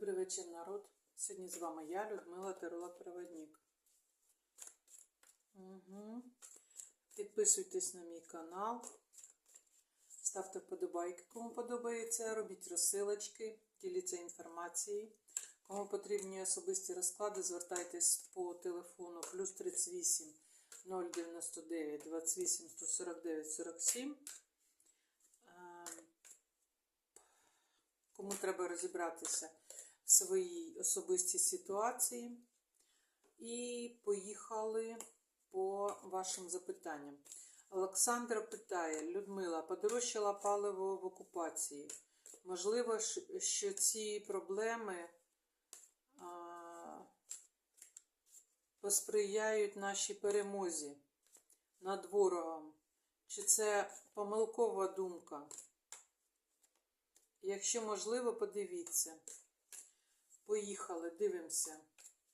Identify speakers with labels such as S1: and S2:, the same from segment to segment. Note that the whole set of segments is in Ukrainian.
S1: Добрий вечір, народ. Сьогодні з вами я, Людмила Теролог Проводник. Угу. Підписуйтесь на мій канал, ставте вподобайки, кому подобається, робіть розсилочки, діліться інформацією. Кому потрібні особисті розклади, звертайтесь по телефону плюс 38 099 28 149 47. Ем, Кому треба розібратися своїй особистій ситуації. І поїхали по вашим запитанням. Олександра питає: Людмила, подорожчала паливо в окупації. Можливо, що ці проблеми а, посприяють нашій перемозі над ворогом? Чи це помилкова думка? Якщо можливо, подивіться. Поїхали, дивимося.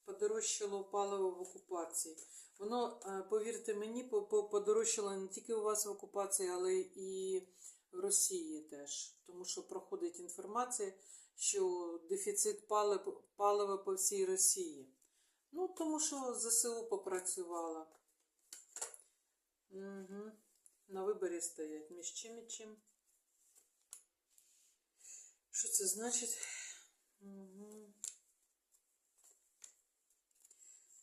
S1: Подорожчало паливо в окупації. Воно, е, повірте мені, по- по- подорожчало не тільки у вас в окупації, але і в Росії теж. Тому що проходить інформація, що дефіцит палива по всій Росії. Ну, тому що ЗСУ попрацювала. Угу. На виборі стоять між чим і чим. Що це значить?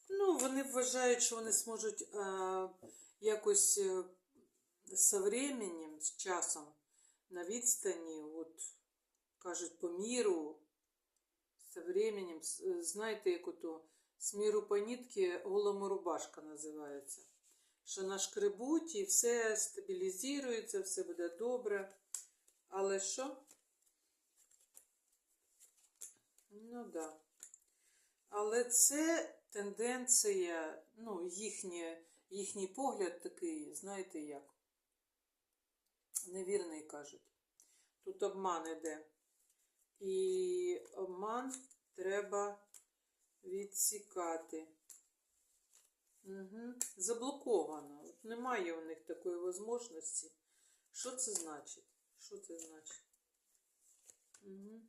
S1: Ну, вони вважають, що вони зможуть е, якось е, со временем, з часом, на відстані, от, кажуть, по міру, со временем, е, знаєте, як ото, з міру по нитки голому рубашка називається. Що нашкребуть і все стабілізується, все буде добре. Але що? Ну так. Да. Але це тенденція, ну, їхнє, їхній погляд такий, знаєте як? Невірний кажуть. Тут обман іде. І обман треба відсікати. Угу. Заблоковано. От Немає у них такої можливості. Що це значить? Що це значить? Угу.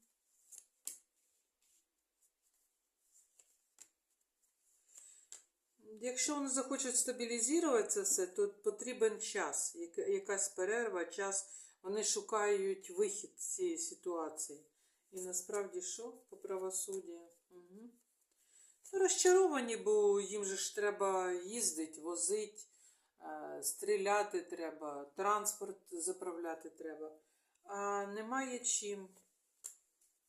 S1: Якщо вони захочуть стабілізувати це все, то потрібен час, якась перерва, час. Вони шукають вихід з цієї ситуації. І насправді що по правосуддю? Угу. Розчаровані, бо їм же ж треба їздити, возити, е, стріляти треба, транспорт заправляти треба. А немає чим.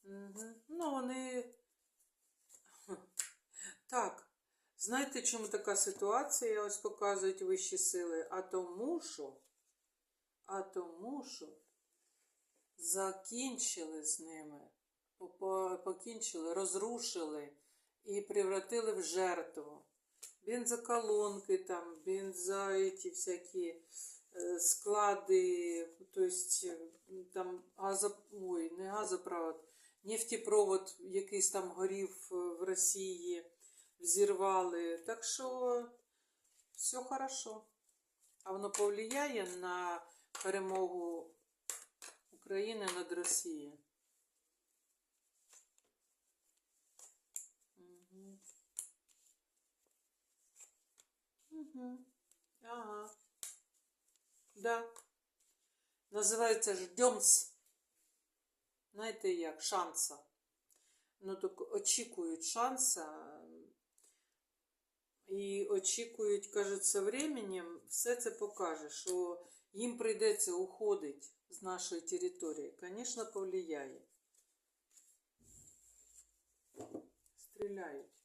S1: Угу. Ну, вони. Так. Знаєте, чому така ситуація ось показують вищі сили? А тому що, а тому що закінчили з ними, по- по- покінчили, розрушили і превратили в жертву. Бензоколонки там, бенза ті всякі е, склади, то есть е, там газо, ой, не газопровод, нефтепровод якийсь там горів е, в Росії взірвали. Так що все хорошо. А воно повлияє на перемогу України над Росією. Угу. Ага. Да. Називається ждемс. Знаєте як? Шанса. Ну, так очікують шанса. І очікують, кажуть, со временем все це покаже, що їм прийдеться уходити з нашої території. Звісно, повлияє. Стріляють.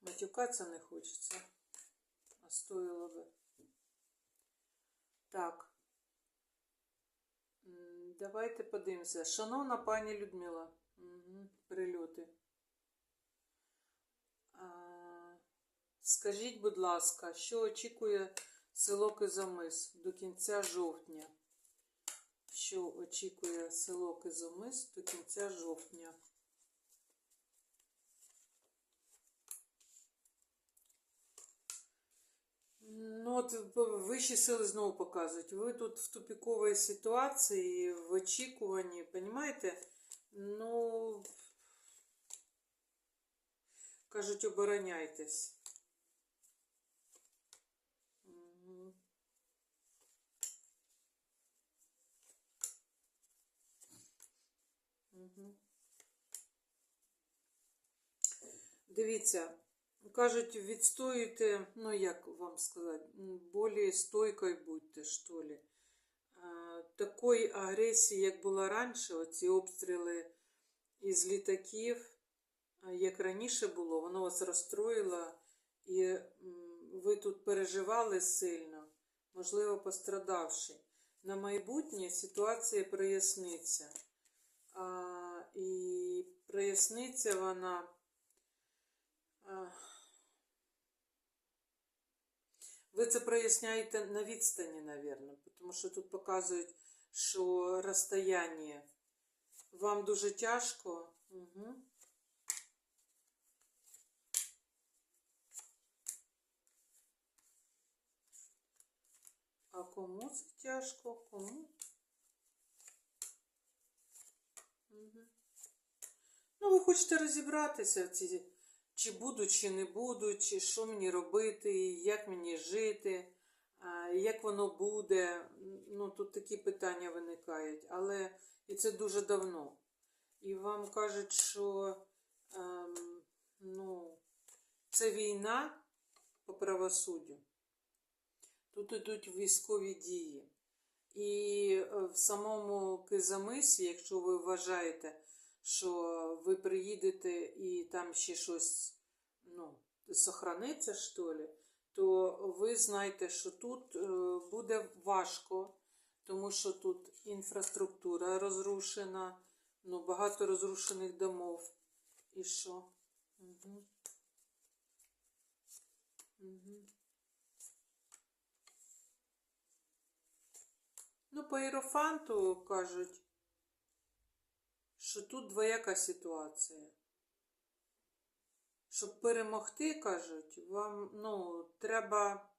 S1: Матюкатися не хочеться. А стоїло би. Так. Давайте подивимося. Шановна пані Людмила. Угу. Прильоти. Скажіть, будь ласка, що очікує село Кизомис до кінця жовтня? Що очікує село Кизомис до кінця жовтня? Ну, от вищі сили знову показують. Ви тут в тупіковій ситуації, в очікуванні, понімаєте? Ну, кажуть, обороняйтесь. Дивіться, кажуть, відстоюйте, ну як вам сказати, м, более стойкою будьте, що ли. Такої агресії, як була раніше, оці обстріли із літаків, як раніше було, воно вас розстроїло, і ви тут переживали сильно, можливо, пострадавши. На майбутнє ситуація проясниться. А, і проясниться вона. а, Ви це проясняєте на відстані, напевно, тому що тут показують, що розстояння вам дуже тяжко. Угу. Кому це тяжко? Кому? Угу. Ну, ви хочете розібратися ці, чи будуть, чи не будуть, чи що мені робити, як мені жити, як воно буде. Ну, тут такі питання виникають, але і це дуже давно. І вам кажуть, що ем, ну, це війна по правосуддю. Тут йдуть військові дії. І е, в самому Кизамисі, якщо ви вважаєте, що ви приїдете і там ще щось ну, сохраниться, що ли, то ви знаєте, що тут е, буде важко, тому що тут інфраструктура розрушена, ну, багато розрушених домов. І що? Угу. Угу. Ну, по іерофанту кажуть, що тут двояка ситуація. Щоб перемогти, кажуть, вам ну, треба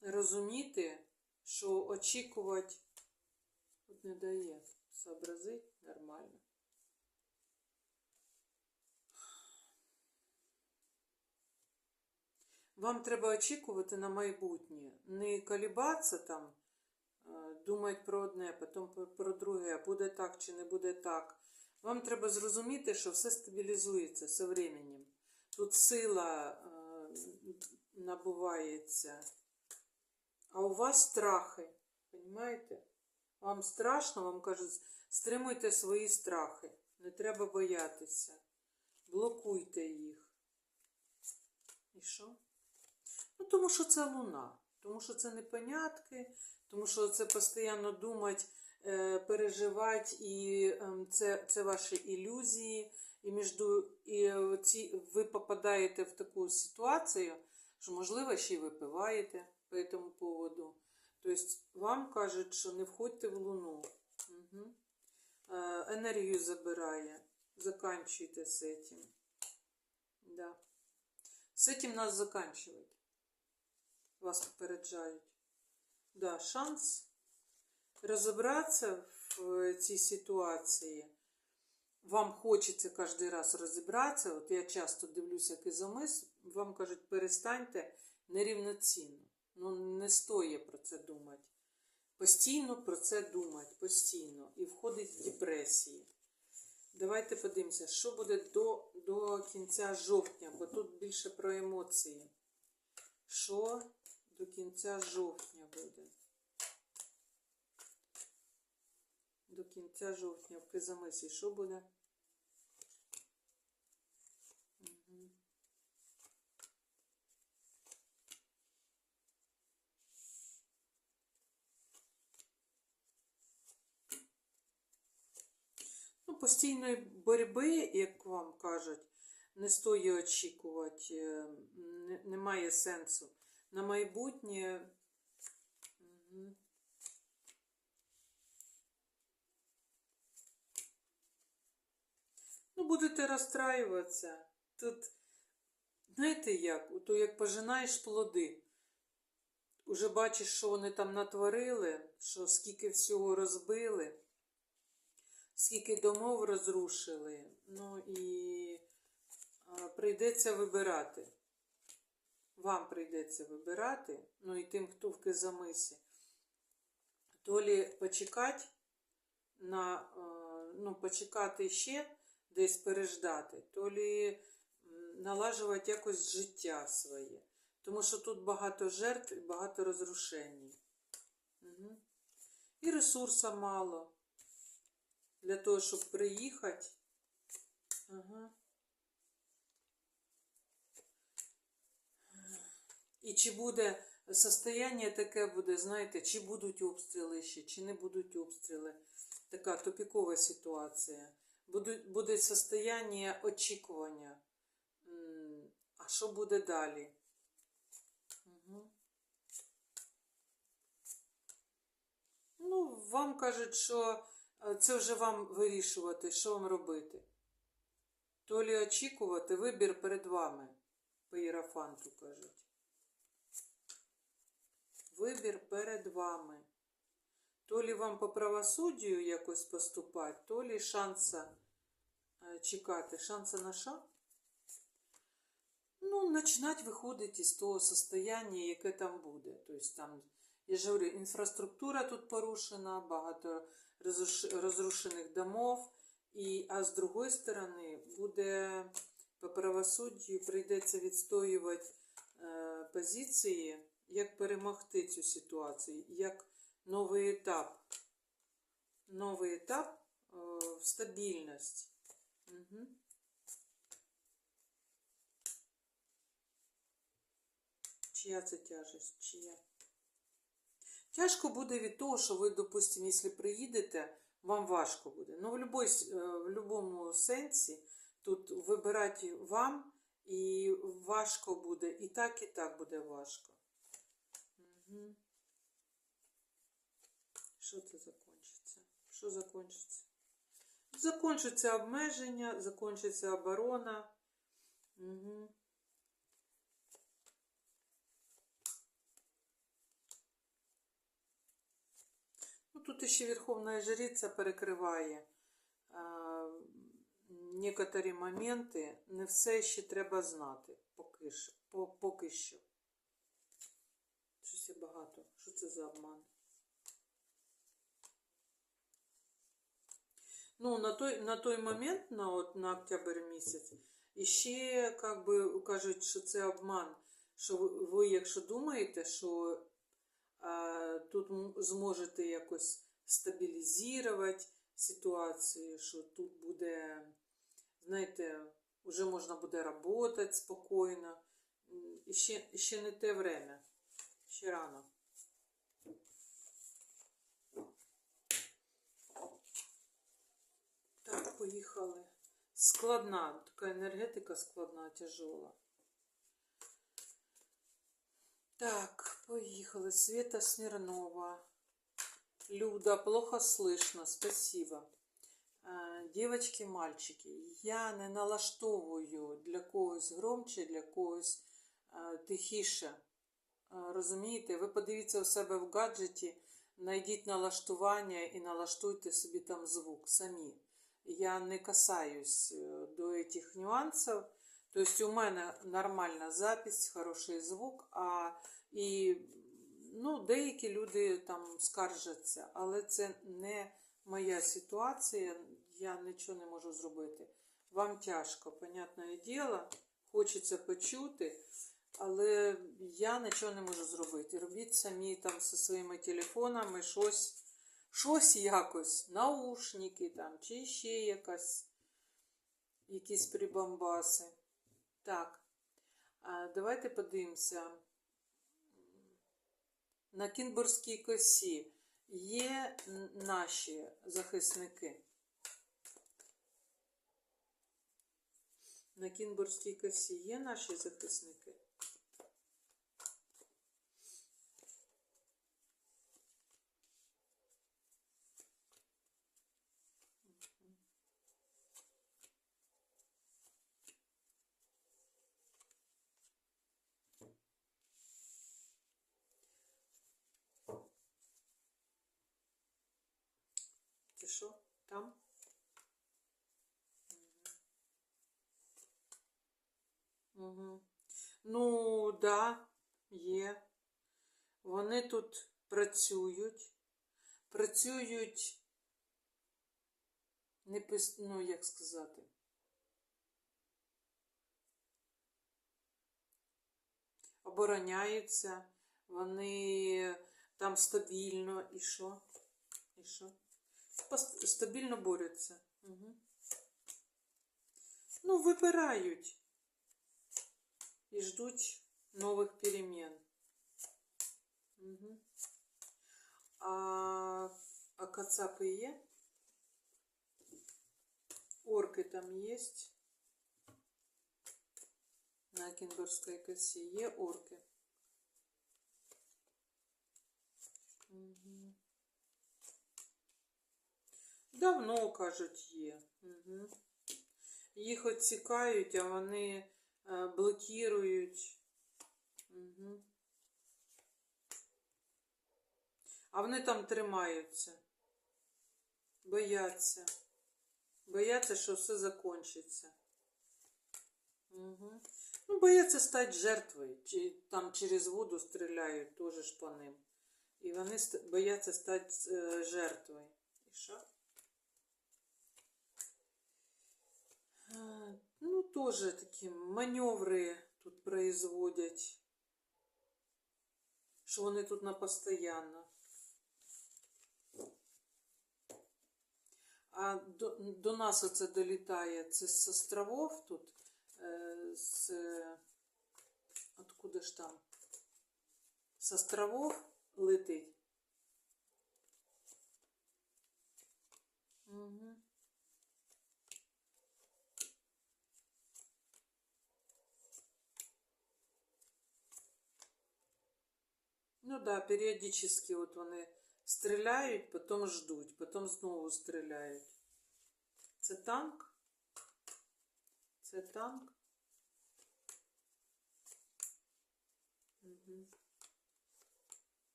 S1: розуміти, що очікувати от не дає сообразити нормально. Вам треба очікувати на майбутнє, не колібатися там, е, думати про одне, потім про- про друге, буде так чи не буде так. Вам треба зрозуміти, що все стабілізується з временем. Тут сила е, набувається, а у вас страхи. Понимаєте? Вам страшно, вам кажуть, стримуйте свої страхи. Не треба боятися. Блокуйте їх. І що? Ну, тому що це луна, тому що це непонятки, тому що це постійно думати, е, переживати, і ем, це, це ваші ілюзії, і між і ці, ви попадаєте в таку ситуацію, що, можливо, ще й випиваєте по цьому поводу. Тобто вам кажуть, що не входьте в луну. Угу. Енергію забирає. Заканчуйте з цим. Да. З цим нас заканчивать. Вас попереджають. Да, шанс розібратися в цій ситуації. Вам хочеться кожен раз розібратися. От я часто дивлюся кизомис, вам кажуть, перестаньте нерівноцінно. Ну, не стоїть про це думати. Постійно про це думати, постійно. І входить в депресії. Давайте подивимося, що буде до, до кінця жовтня, бо тут більше про емоції. Що до кінця жовтня буде? До кінця жовтня в Кизамисі що буде? Ну, постійної боротьби, як вам кажуть, не стоїть очікувати, е, немає сенсу. На майбутнє. Ну, будете розстраюватися. Тут, знаєте як, то як пожинаєш плоди. Уже бачиш, що вони там натворили, що скільки всього розбили, скільки домов розрушили. Ну і прийдеться вибирати. Вам прийдеться вибирати, ну і тим, хто в Кизамисі, то лі почекати на, е, ну, почекати ще, десь переждати, то лі налажувати якось життя своє. Тому що тут багато жертв і багато розрушень. Угу. І ресурсу мало для того, щоб приїхати. Ага. І чи буде состояние таке буде, знаєте, чи будуть обстріли ще, чи не будуть обстріли. Така тупікова ситуація. Буде, буде состояние очікування. А що буде далі? Угу. Ну, вам кажуть, що е, це вже вам вирішувати, що вам робити. То лі очікувати, вибір перед вами, по Єрафанту кажуть. Вибір перед вами. То лі вам по правосуддю якось поступати, то лі шанса е, чекати. Шанса на що? Ну, починати виходити із того состояння, яке там буде. Тобто там, я ж говорю, інфраструктура тут порушена, багато розруш- розрушених домов. І, а з другої сторони, буде по правосуддю прийдеться відстоювати е, позиції, як перемогти цю ситуацію, як новий етап. Новий етап е, в стабільність. Угу. Чия це тяжесть? Чия? Тяжко буде від того, що ви, допустимо, якщо приїдете, вам важко буде. Ну, в, с- е, в будь-якому сенсі тут вибирати вам і важко буде. І так, і так буде важко. Угу. Що це закінчиться? Що закінчиться? Закінчиться обмеження, закінчиться оборона. Угу. Ну, тут ще Верховна Жриця перекриває а, некоторі моменти. Не все ще треба знати. Поки що. По, поки що. Щось є багато. Що це за обман? Ну, на той, на той момент, на, от, на октябрь місяць, іще, как би, кажуть, що це обман. Що ви, якщо думаєте, що а, тут зможете якось стабілізувати ситуацію, що тут буде, знаєте, вже можна буде працювати спокійно. І ще, ще не те время, ще рано. Так, поїхали. Складна, така енергетика складна, тяжела. Так, поехали. Света Смирнова. Люда, плохо слышно, спасибо. Е, Дівочки, мальчики, я не налаштовую для когось громче, для когось е, тихіше. Розумієте, ви подивіться у себе в гаджеті, знайдіть налаштування і налаштуйте собі там звук самі. Я не касаюсь е, до цих нюансів. Тобто у мене нормальна запись, хороший звук, а і ну, деякі люди там скаржаться, але це не моя ситуація, я нічого не можу зробити. Вам тяжко, понятне діло, хочеться почути, але я нічого не можу зробити. Робіть самі там зі своїми телефонами щось, щось якось, наушники там, чи ще якась, якісь прибамбаси. Так, давайте подивимося. На Кінбурзькій косі є наші захисники. На Кінбурзькій косі є наші захисники. що там. Угу. Ну, да, є. Вони тут працюють. Працюють, не пис... ну, як сказати. Обороняються, вони там стабільно і що? І що? Пос- Стабільно борються. Угу. Ну, вибирають і ждуть нових перемен. Угу. А, а кацапи є? Орки там есть? На Кінгурській косі є орки. Угу. Давно, кажуть, є. Угу. Їх оцікають, а вони е, блокують. Угу. А вони там тримаються. Бояться. Бояться, що все закончиться. Угу. Ну, бояться стати жертвою. Чи там через воду стріляють теж ж по ним. І вони бояться стати е, жертвою. І що? Ну, теж такі маневри тут производять. Що вони тут на постоянно. А до, до нас оце долітає. Це з островов тут. З, откуда ж там? З островов летить. Угу. Ну да, періодично от вони стріляють, потім ждуть, потім знову стріляють. Це танк? Це танк?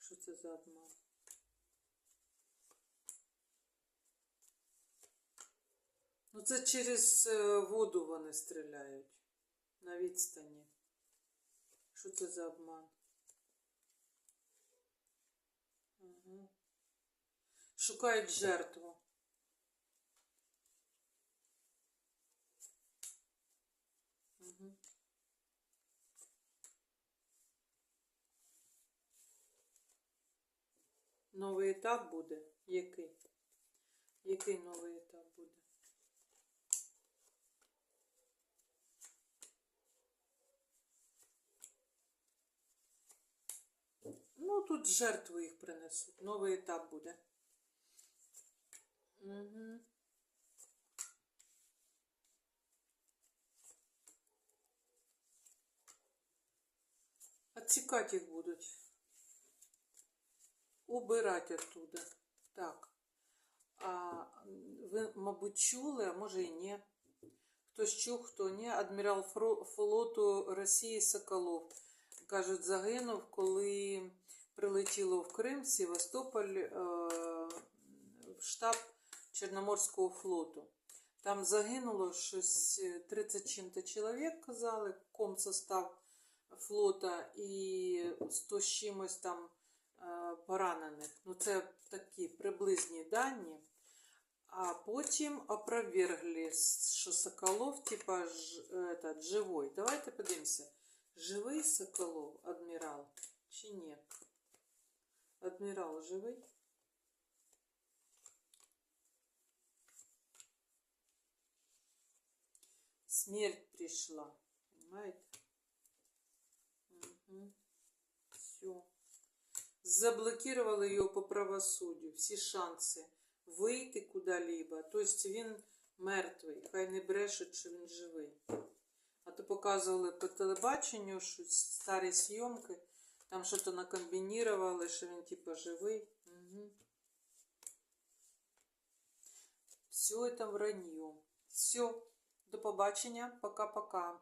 S1: Що це за обман? Ну, це через е, воду вони стріляють на відстані. Що це за обман? Угу. Шукають жертву. Угу. Новий етап буде? Який? Який новий етап буде? Ну, тут жертву їх принесуть. Новий етап буде. Угу. Отсекать їх будуть. Убирати оттуда. Так. А, ви, мабуть, чули, а може і ні. Хтось чув, хто ні. Адмірал флоту Росії Соколов. Кажуть, загинув, коли прилетіло в Крим, Севастополь, е, в штаб Чорноморського флоту. Там загинуло щось е, 30 чим-то чоловік, казали, комсостав флота і 100 з чимось там е, поранених. Ну, це такі приблизні дані. А потім опровергли, що Соколов, типа, ж, этот, живой. Давайте подивимося. Живий Соколов, адмірал, чи ні? Адмірал живий? Смерть пришла, понимаете? Угу. Все. Заблокировали його по правосуддю, всі шанси вийти куди-либо. Тобто він мертвий, хай не брешуть, що він живий. А то показували по телебаченню, що старі зйомки, там щось накомбінірували, що він типа живий. Угу. Все это вранье. Все. До побачення. Пока-пока.